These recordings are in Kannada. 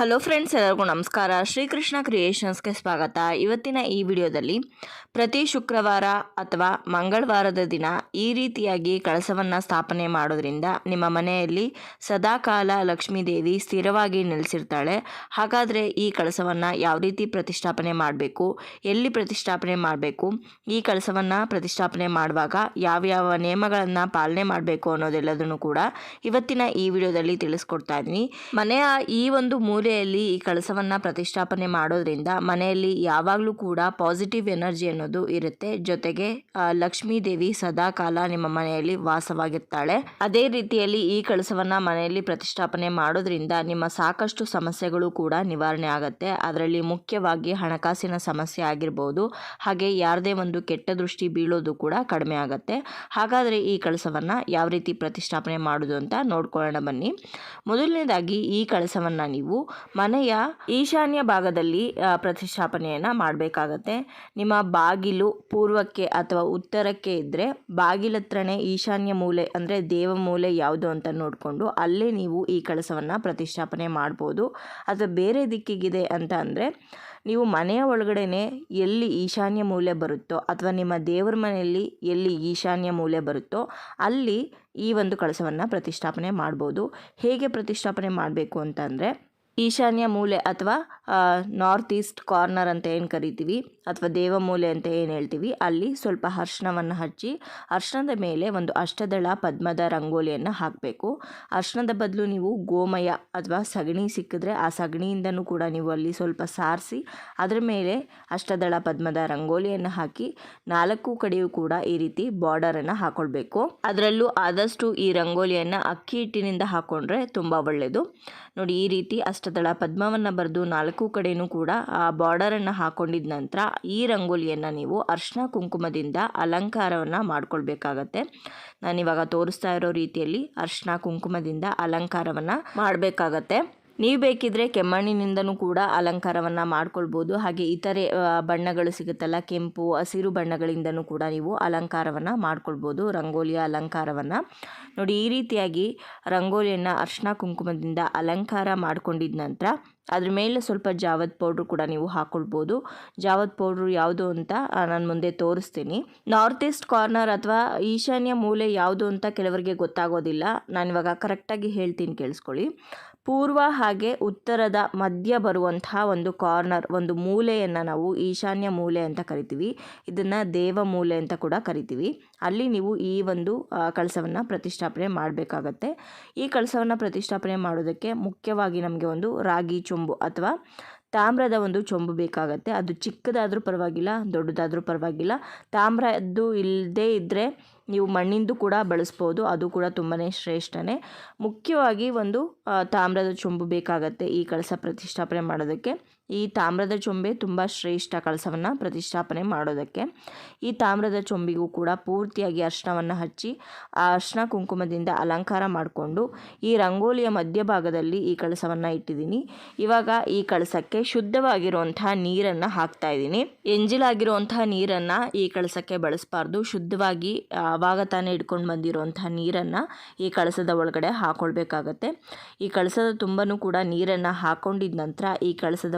ಹಲೋ ಫ್ರೆಂಡ್ಸ್, ಎಲ್ಲರಿಗೂ ನಮಸ್ಕಾರ. ಶ್ರೀಕೃಷ್ಣ ಕ್ರಿಯೇಷನ್ಸ್ಗೆ ಸ್ವಾಗತ. ಇವತ್ತಿನ ಈ ವಿಡಿಯೋದಲ್ಲಿ ಪ್ರತಿ ಶುಕ್ರವಾರ ಅಥವಾ ಮಂಗಳವಾರದ ದಿನ ಈ ರೀತಿಯಾಗಿ ಕಳಸವನ್ನು ಸ್ಥಾಪನೆ ಮಾಡೋದ್ರಿಂದ ನಿಮ್ಮ ಮನೆಯಲ್ಲಿ ಸದಾಕಾಲ ಲಕ್ಷ್ಮೀ ದೇವಿ ಸ್ಥಿರವಾಗಿ ನೆಲೆಸಿರ್ತಾಳೆ. ಹಾಗಾದರೆ ಈ ಕಳಸವನ್ನು ಯಾವ ರೀತಿ ಪ್ರತಿಷ್ಠಾಪನೆ ಮಾಡಬೇಕು, ಎಲ್ಲಿ ಪ್ರತಿಷ್ಠಾಪನೆ ಮಾಡಬೇಕು, ಈ ಕಳಸವನ್ನು ಪ್ರತಿಷ್ಠಾಪನೆ ಮಾಡುವಾಗ ಯಾವ್ಯಾವ ನಿಯಮಗಳನ್ನು ಪಾಲನೆ ಮಾಡಬೇಕು ಅನ್ನೋದೆಲ್ಲದನ್ನು ಕೂಡ ಇವತ್ತಿನ ಈ ವಿಡಿಯೋದಲ್ಲಿ ತಿಳಿಸ್ಕೊಡ್ತಾ ಇದ್ದೀನಿ. ಮನೆಯ ಈ ಒಂದು ಮೂಲೆಯಲ್ಲಿ ಈ ಕಳಸವನ್ನು ಪ್ರತಿಷ್ಠಾಪನೆ ಮಾಡೋದ್ರಿಂದ ಮನೆಯಲ್ಲಿ ಯಾವಾಗಲೂ ಕೂಡ ಪಾಸಿಟಿವ್ ಎನರ್ಜಿ ಅನ್ನೋದು ಇರುತ್ತೆ. ಜೊತೆಗೆ ಲಕ್ಷ್ಮೀ ದೇವಿ ಸದಾಕಾಲ ನಿಮ್ಮ ಮನೆಯಲ್ಲಿ ವಾಸವಾಗಿರ್ತಾಳೆ. ಅದೇ ರೀತಿಯಲ್ಲಿ ಈ ಕಳಸವನ್ನು ಮನೆಯಲ್ಲಿ ಪ್ರತಿಷ್ಠಾಪನೆ ಮಾಡೋದ್ರಿಂದ ನಿಮ್ಮ ಸಾಕಷ್ಟು ಸಮಸ್ಯೆಗಳು ಕೂಡ ನಿವಾರಣೆ ಆಗುತ್ತೆ. ಅದರಲ್ಲಿ ಮುಖ್ಯವಾಗಿ ಹಣಕಾಸಿನ ಸಮಸ್ಯೆ ಆಗಿರ್ಬೋದು, ಹಾಗೆ ಯಾರದೇ ಒಂದು ಕೆಟ್ಟ ದೃಷ್ಟಿ ಬೀಳೋದು ಕೂಡ ಕಡಿಮೆ ಆಗುತ್ತೆ. ಹಾಗಾದರೆ ಈ ಕಳಸವನ್ನು ಯಾವ ರೀತಿ ಪ್ರತಿಷ್ಠಾಪನೆ ಮಾಡೋದು ಅಂತ ನೋಡ್ಕೊಳ್ಳೋಣ ಬನ್ನಿ. ಮೊದಲನೇದಾಗಿ ಈ ಕಳಸವನ್ನು ನೀವು ಮನೆಯ ಈಶಾನ್ಯ ಭಾಗದಲ್ಲಿ ಪ್ರತಿಷ್ಠಾಪನೆಯನ್ನು ಮಾಡಬೇಕಾಗತ್ತೆ. ನಿಮ್ಮ ಬಾಗಿಲು ಪೂರ್ವಕ್ಕೆ ಅಥವಾ ಉತ್ತರಕ್ಕೆ ಇದ್ದರೆ ಬಾಗಿಲತ್ರನೇ ಈಶಾನ್ಯ ಮೂಲೆ ಅಂದರೆ ದೇವ ಮೂಲೆ ಯಾವುದು ಅಂತ ನೋಡಿಕೊಂಡು ಅಲ್ಲೇ ನೀವು ಈ ಕಳಸವನ್ನು ಪ್ರತಿಷ್ಠಾಪನೆ ಮಾಡ್ಬೋದು. ಅಥವಾ ಬೇರೆ ದಿಕ್ಕಿಗಿದೆ ಅಂತ ಅಂದರೆ ನೀವು ಮನೆಯ ಒಳಗಡೆನೆ ಎಲ್ಲಿ ಈಶಾನ್ಯ ಮೂಲೆ ಬರುತ್ತೋ ಅಥವಾ ನಿಮ್ಮ ದೇವರ ಮನೆಯಲ್ಲಿ ಎಲ್ಲಿ ಈಶಾನ್ಯ ಮೂಲೆ ಬರುತ್ತೋ ಅಲ್ಲಿ ಈ ಒಂದು ಕಳಸವನ್ನು ಪ್ರತಿಷ್ಠಾಪನೆ ಮಾಡ್ಬೋದು. ಹೇಗೆ ಪ್ರತಿಷ್ಠಾಪನೆ ಮಾಡಬೇಕು ಅಂತಂದರೆ ಈಶಾನ್ಯ ಮೂಲೆ ಅಥವಾ ನಾರ್ತ್ ಈಸ್ಟ್ ಕಾರ್ನರ್ ಅಂತ ಏನು ಕರಿತೀವಿ? ಅಥವಾ ದೇವಮೂಲೆ ಅಂತ ಏನು ಹೇಳ್ತೀವಿ? ಅಲ್ಲಿ ಸ್ವಲ್ಪ ಅರ್ಶನವನ್ನು ಹಚ್ಚಿ, ಅರ್ಶನದ ಮೇಲೆ ಒಂದು ಅಷ್ಟದಳ ಪದ್ಮದ ರಂಗೋಲಿಯನ್ನು ಹಾಕಬೇಕು. ಅರ್ಶನದ ಬದಲು ನೀವು ಗೋಮಯ ಅಥವಾ ಸಗಣಿ ಸಿಕ್ಕಿದ್ರೆ ಆ ಸಗಣಿಯಿಂದನೂ ಕೂಡ ನೀವು ಅಲ್ಲಿ ಸ್ವಲ್ಪ ಸಾರಿಸಿ, ಅದರ ಮೇಲೆ ಅಷ್ಟದಳ ಪದ್ಮದ ರಂಗೋಲಿಯನ್ನು ಹಾಕಿ, ನಾಲ್ಕು ಕಡೆಯೂ ಕೂಡ ಈ ರೀತಿ ಬಾರ್ಡರನ್ನು ಹಾಕೊಳ್ಬೇಕು. ಅದರಲ್ಲೂ ಆದಷ್ಟು ಈ ರಂಗೋಲಿಯನ್ನು ಅಕ್ಕಿ ಹಿಟ್ಟಿನಿಂದ ಹಾಕೊಂಡ್ರೆ ತುಂಬ ಒಳ್ಳೆಯದು ನೋಡಿ ಈ ರೀತಿ ಅಷ್ಟದಳ ಪದ್ಮವನ್ನು ಬರೆದು ನಾಲ್ಕು ಕಡೆಯೂ ಕೂಡ ಆ ಬಾರ್ಡರನ್ನು ಹಾಕೊಂಡಿದ ನಂತರ ಈ ರಂಗೋಲಿಯನ್ನು ನೀವು ಅರ್ಶಿನ ಕುಂಕುಮದಿಂದ ಅಲಂಕಾರವನ್ನು ಮಾಡ್ಕೊಳ್ಬೇಕಾಗತ್ತೆ. ನಾನಿವಾಗ ತೋರಿಸ್ತಾ ಇರೋ ರೀತಿಯಲ್ಲಿ ಅರ್ಶಿನ ಕುಂಕುಮದಿಂದ ಅಲಂಕಾರವನ್ನು ಮಾಡಬೇಕಾಗತ್ತೆ. ನೀವು ಬೇಕಿದ್ರೆ ಕೆಮ್ಮಣ್ಣಿನಿಂದನೂ ಕೂಡ ಅಲಂಕಾರವನ್ನು ಮಾಡ್ಕೊಳ್ಬೋದು. ಹಾಗೆ ಇತರೆ ಬಣ್ಣಗಳು ಸಿಗುತ್ತಲ್ಲ, ಕೆಂಪು, ಹಸಿರು ಬಣ್ಣಗಳಿಂದನೂ ಕೂಡ ನೀವು ಅಲಂಕಾರವನ್ನು ಮಾಡ್ಕೊಳ್ಬೋದು, ರಂಗೋಲಿಯ ಅಲಂಕಾರವನ್ನು. ನೋಡಿ, ಈ ರೀತಿಯಾಗಿ ರಂಗೋಲಿಯನ್ನು ಅರ್ಶಿನ ಕುಂಕುಮದಿಂದ ಅಲಂಕಾರ ಮಾಡ್ಕೊಂಡಿದ ನಂತರ ಅದ್ರ ಮೇಲೆ ಸ್ವಲ್ಪ ಜಾವದ್ ಪೌಡ್ರು ಕೂಡ ನೀವು ಹಾಕ್ಕೊಳ್ಬೋದು ಜಾವದ್ ಪೌಡ್ರು ಯಾವುದು ಅಂತ ನಾನು ಮುಂದೆ ತೋರಿಸ್ತೀನಿ. ನಾರ್ತ್ ಈಸ್ಟ್ ಕಾರ್ನರ್ ಅಥವಾ ಈಶಾನ್ಯ ಮೂಲೆ ಯಾವುದು ಅಂತ ಕೆಲವರಿಗೆ ಗೊತ್ತಾಗೋದಿಲ್ಲ. ನಾನಿವಾಗ ಕರೆಕ್ಟಾಗಿ ಹೇಳ್ತೀನಿ, ಕೇಳಿಸ್ಕೊಳ್ಳಿ. ಪೂರ್ವ ಹಾಗೆ ಉತ್ತರದ ಮಧ್ಯ ಬರುವಂತಹ ಒಂದು ಕಾರ್ನರ್ ಒಂದು ಮೂಲೆಯನ್ನು ನಾವು ಈಶಾನ್ಯ ಮೂಲೆ ಅಂತ ಕರಿತೀವಿ. ಇದನ್ನು ದೇವ ಮೂಲೆ ಅಂತ ಕೂಡ ಕರಿತೀವಿ. ಅಲ್ಲಿ ನೀವು ಈ ಒಂದು ಕಳಸವನ್ನು ಪ್ರತಿಷ್ಠಾಪನೆ ಮಾಡಬೇಕಾಗತ್ತೆ. ಈ ಕಳಸವನ್ನು ಪ್ರತಿಷ್ಠಾಪನೆ ಮಾಡೋದಕ್ಕೆ ಮುಖ್ಯವಾಗಿ ನಮಗೆ ಒಂದು ರಾಗಿ ಚೊಂಬು ಅಥವಾ ತಾಮ್ರದ ಒಂದು ಚೊಂಬು ಬೇಕಾಗತ್ತೆ. ಅದು ಚಿಕ್ಕದಾದರೂ ಪರವಾಗಿಲ್ಲ, ದೊಡ್ಡದಾದರೂ ಪರವಾಗಿಲ್ಲ. ತಾಮ್ರದ್ದು ಇಲ್ಲದೇ ಇದ್ದರೆ ನೀವು ಮಣ್ಣಿಂದು ಕೂಡ ಬಳಸ್ಬೋದು, ಅದು ಕೂಡ ತುಂಬಾ ಶ್ರೇಷ್ಠನೇ. ಮುಖ್ಯವಾಗಿ ಒಂದು ತಾಮ್ರದ ಚೊಂಬು ಬೇಕಾಗತ್ತೆ ಈ ಕಳಸ ಪ್ರತಿಷ್ಠಾಪನೆ ಮಾಡೋದಕ್ಕೆ. ಈ ತಾಮ್ರದ ಚೊಂಬೆ ತುಂಬ ಶ್ರೇಷ್ಠ ಕಳಸವನ್ನು ಪ್ರತಿಷ್ಠಾಪನೆ ಮಾಡೋದಕ್ಕೆ. ಈ ತಾಮ್ರದ ಚೊಂಬಿಗೂ ಕೂಡ ಪೂರ್ತಿಯಾಗಿ ಅರ್ಶನವನ್ನು ಹಚ್ಚಿ, ಆ ಅರ್ಶನ ಕುಂಕುಮದಿಂದ ಅಲಂಕಾರ ಮಾಡಿಕೊಂಡು, ಈ ರಂಗೋಲಿಯ ಮಧ್ಯಭಾಗದಲ್ಲಿ ಈ ಕಳಸವನ್ನು ಇಟ್ಟಿದ್ದೀನಿ. ಇವಾಗ ಈ ಕಳಸಕ್ಕೆ ಶುದ್ಧವಾಗಿರುವಂತಹ ನೀರನ್ನು ಹಾಕ್ತಾ ಇದ್ದೀನಿ. ಎಂಜಿಲಾಗಿರುವಂತಹ ನೀರನ್ನು ಈ ಕಳಸಕ್ಕೆ ಬಳಸಬಾರ್ದು. ಶುದ್ಧವಾಗಿ ಆವಾಗ ತಾನೇ ಇಟ್ಕೊಂಡು ಬಂದಿರುವಂತಹ ನೀರನ್ನು ಈ ಕಳಸದ ಒಳಗಡೆ ಹಾಕೊಳ್ಬೇಕಾಗತ್ತೆ. ಈ ಕಳಸದ ತುಂಬನೂ ಕೂಡ ನೀರನ್ನು ಹಾಕೊಂಡಿದ ನಂತರ ಈ ಕಳಸದ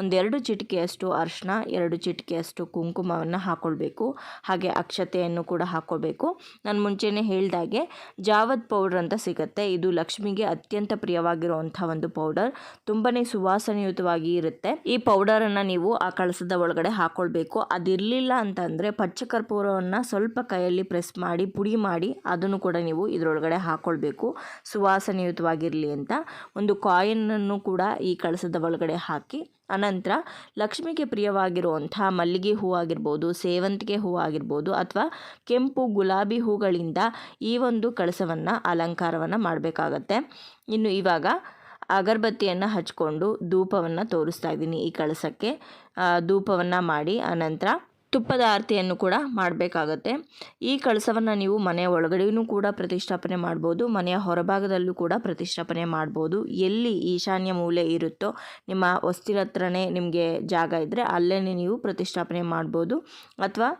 ಒಂದೆರಡು ಚಿಟಿಕೆಯಷ್ಟು ಅರಿಶಿನ ಎರಡು ಚಿಟಿಕೆಯಷ್ಟು ಕುಂಕುಮವನ್ನು ಹಾಕ್ಕೊಳ್ಬೇಕು ಹಾಗೆ ಅಕ್ಷತೆಯನ್ನು ಕೂಡ ಹಾಕ್ಕೊಳ್ಬೇಕು ನಾನು ಮುಂಚೆನೇ ಹೇಳಿದಾಗೆ ಜಾವದ್ ಪೌಡರ್ ಅಂತ ಸಿಗುತ್ತೆ. ಇದು ಲಕ್ಷ್ಮಿಗೆ ಅತ್ಯಂತ ಪ್ರಿಯವಾಗಿರುವಂಥ ಒಂದು ಪೌಡರ್ ತುಂಬಾ ಸುವಾಸನೆಯುತವಾಗಿ ಇರುತ್ತೆ. ಈ ಪೌಡರನ್ನು ನೀವು ಆ ಕಳಸದ ಒಳಗಡೆ ಹಾಕ್ಕೊಳ್ಬೇಕು ಅದಿರಲಿಲ್ಲ ಅಂತಂದರೆ ಪಚ್ಚಕರ್ಪೂರವನ್ನು ಸ್ವಲ್ಪ ಕೈಯಲ್ಲಿ ಪ್ರೆಸ್ ಮಾಡಿ, ಪುಡಿ ಮಾಡಿ ಅದನ್ನು ಕೂಡ ನೀವು ಇದರೊಳಗಡೆ ಹಾಕ್ಕೊಳ್ಬೇಕು ಸುವಾಸನೆಯುತವಾಗಿರಲಿ ಅಂತ. ಒಂದು ಕಾಯಿನನ್ನು ಕೂಡ ಈ ಕಳಸದ ಒಳಗಡೆ ಹಾಕಿ ಅನಂತರ ಲಕ್ಷ್ಮಿಗೆ ಪ್ರಿಯವಾಗಿರುವಂಥ ಮಲ್ಲಿಗೆ ಹೂ ಆಗಿರ್ಬೋದು, ಸೇವಂತಿಗೆ ಹೂ ಆಗಿರ್ಬೋದು ಅಥವಾ ಕೆಂಪು ಗುಲಾಬಿ ಹೂಗಳಿಂದ ಈ ಒಂದು ಕಳಸವನ್ನು, ಅಲಂಕಾರವನ್ನು ಮಾಡಬೇಕಾಗತ್ತೆ. ಇನ್ನು ಇವಾಗ ಅಗರಬತ್ತಿಯನ್ನು ಹಚ್ಕೊಂಡು ಧೂಪವನ್ನು ತೋರಿಸ್ತಾ ಇದ್ದೀನಿ ಈ ಕಳಸಕ್ಕೆ. ಧೂಪವನ್ನು ಮಾಡಿ, ಅನಂತರ ತುಪ್ಪದ ಆರತಿಯನ್ನು ಕೂಡ ಮಾಡಬೇಕಾಗತ್ತೆ. ಈ ಕಳಸವನ್ನು ನೀವು ಮನೆಯ ಒಳಗಡೆಯೂ ಕೂಡ ಪ್ರತಿಷ್ಠಾಪನೆ ಮಾಡ್ಬೋದು, ಮನೆಯ ಹೊರಭಾಗದಲ್ಲೂ ಕೂಡ ಪ್ರತಿಷ್ಠಾಪನೆ ಮಾಡ್ಬೋದು. ಎಲ್ಲಿ ಈಶಾನ್ಯ ಮೂಲೆ ಇರುತ್ತೋ, ನಿಮ್ಮ ಹೊಸ್ತಿಲ ಹತ್ರನೇ ನಿಮಗೆ ಜಾಗ ಇದ್ದರೆ ಅಲ್ಲೇ ನೀವು ಪ್ರತಿಷ್ಠಾಪನೆ ಮಾಡ್ಬೋದು. ಅಥವಾ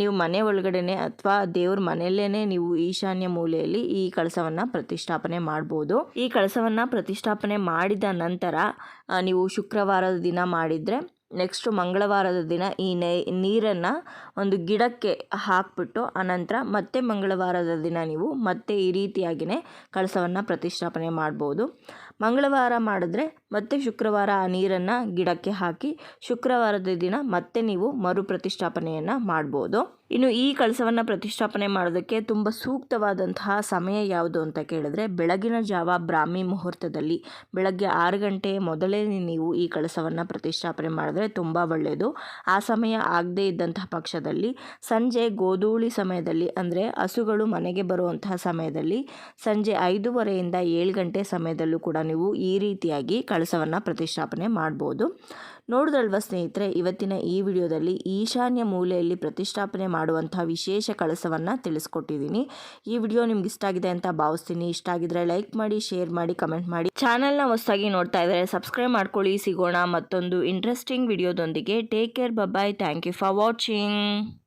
ನೀವು ಮನೆ ಒಳಗಡೆನೆ ಅಥವಾ ದೇವ್ರ ಮನೆಯಲ್ಲೇ ನೀವು ಈಶಾನ್ಯ ಮೂಲೆಯಲ್ಲಿ ಈ ಕಳಸವನ್ನು ಪ್ರತಿಷ್ಠಾಪನೆ ಮಾಡ್ಬೋದು. ಈ ಕಳಸವನ್ನು ಪ್ರತಿಷ್ಠಾಪನೆ ಮಾಡಿದ ನಂತರ ನೀವು ಶುಕ್ರವಾರದ ದಿನ ಮಾಡಿದರೆ ನೆಕ್ಸ್ಟು ಮಂಗಳವಾರದ ದಿನ ಈ ನೀರನ್ನು ಒಂದು ಗಿಡಕ್ಕೆ ಹಾಕ್ಬಿಟ್ಟು ಅನಂತರ ಮತ್ತೆ ಮಂಗಳವಾರದ ದಿನ ನೀವು ಮತ್ತೆ ಈ ರೀತಿಯಾಗಿಯೇ ಕಳಸವನ್ನು ಪ್ರತಿಷ್ಠಾಪನೆ ಮಾಡ್ಬೋದು. ಮಂಗಳವಾರ ಮಾಡಿದ್ರೆ ಮತ್ತೆ ಶುಕ್ರವಾರ ಆ ನೀರನ್ನು ಗಿಡಕ್ಕೆ ಹಾಕಿ ಶುಕ್ರವಾರದ ದಿನ ಮತ್ತೆ ನೀವು ಮರು ಪ್ರತಿಷ್ಠಾಪನೆಯನ್ನು ಮಾಡ್ಬೋದು. ಇನ್ನು ಈ ಕಳಸವನ್ನು ಪ್ರತಿಷ್ಠಾಪನೆ ಮಾಡೋದಕ್ಕೆ ತುಂಬ ಸೂಕ್ತವಾದಂತಹ ಸಮಯ ಯಾವುದು ಅಂತ ಕೇಳಿದ್ರೆ ಬೆಳಗಿನ ಜಾವ ಬ್ರಾಹ್ಮಿ ಮುಹೂರ್ತದಲ್ಲಿ ಬೆಳಗ್ಗೆ ಆರು ಗಂಟೆ ಮೊದಲೇ ನೀವು ಈ ಕಳಸವನ್ನು ಪ್ರತಿಷ್ಠಾಪನೆ ಮಾಡಿದ್ರೆ ತುಂಬ ಒಳ್ಳೆಯದು. ಆ ಸಮಯ ಆಗದೇ ಇದ್ದಂತಹ ಪಕ್ಷದಲ್ಲಿ ಸಂಜೆ ಗೋಧೂಳಿ ಸಮಯದಲ್ಲಿ ಅಂದರೆ ಹಸುಗಳು ಮನೆಗೆ ಬರುವಂತಹ ಸಮಯದಲ್ಲಿ ಸಂಜೆ ಐದೂವರೆಯಿಂದ ಏಳು ಗಂಟೆ ಸಮಯದಲ್ಲೂ ಕೂಡ ನೀವು ಈ ರೀತಿಯಾಗಿ ಕಳಸವನ್ನು ಪ್ರತಿಷ್ಠಾಪನೆ ಮಾಡ್ಬೋದು. ನೋಡಿದ್ರಲ್ವ ಸ್ನೇಹಿತರೆ, ಇವತ್ತಿನ ಈ ವಿಡಿಯೋದಲ್ಲಿ ಈಶಾನ್ಯ ಮೂಲೆಯಲ್ಲಿ ಪ್ರತಿಷ್ಠಾಪನೆ ಮಾಡುವಂಥ ವಿಶೇಷ ಕಳಸವನ್ನು ತಿಳಿಸ್ಕೊಟ್ಟಿದ್ದೀನಿ. ಈ ವಿಡಿಯೋ ನಿಮ್ಗೆ ಇಷ್ಟ ಆಗಿದೆ ಅಂತ ಭಾವಿಸ್ತೀನಿ. ಇಷ್ಟ ಆಗಿದ್ರೆ ಲೈಕ್ ಮಾಡಿ, ಶೇರ್ ಮಾಡಿ, ಕಮೆಂಟ್ ಮಾಡಿ. ಚಾನಲ್ನ ಹೊಸದಾಗಿ ನೋಡ್ತಾ ಇದ್ದಾರೆ ಸಬ್ಸ್ಕ್ರೈಬ್ ಮಾಡ್ಕೊಳ್ಳಿ. ಸಿಗೋಣ ಮತ್ತೊಂದು interesting ವಿಡಿಯೋದೊಂದಿಗೆ. Take care bye bye thank you for watching.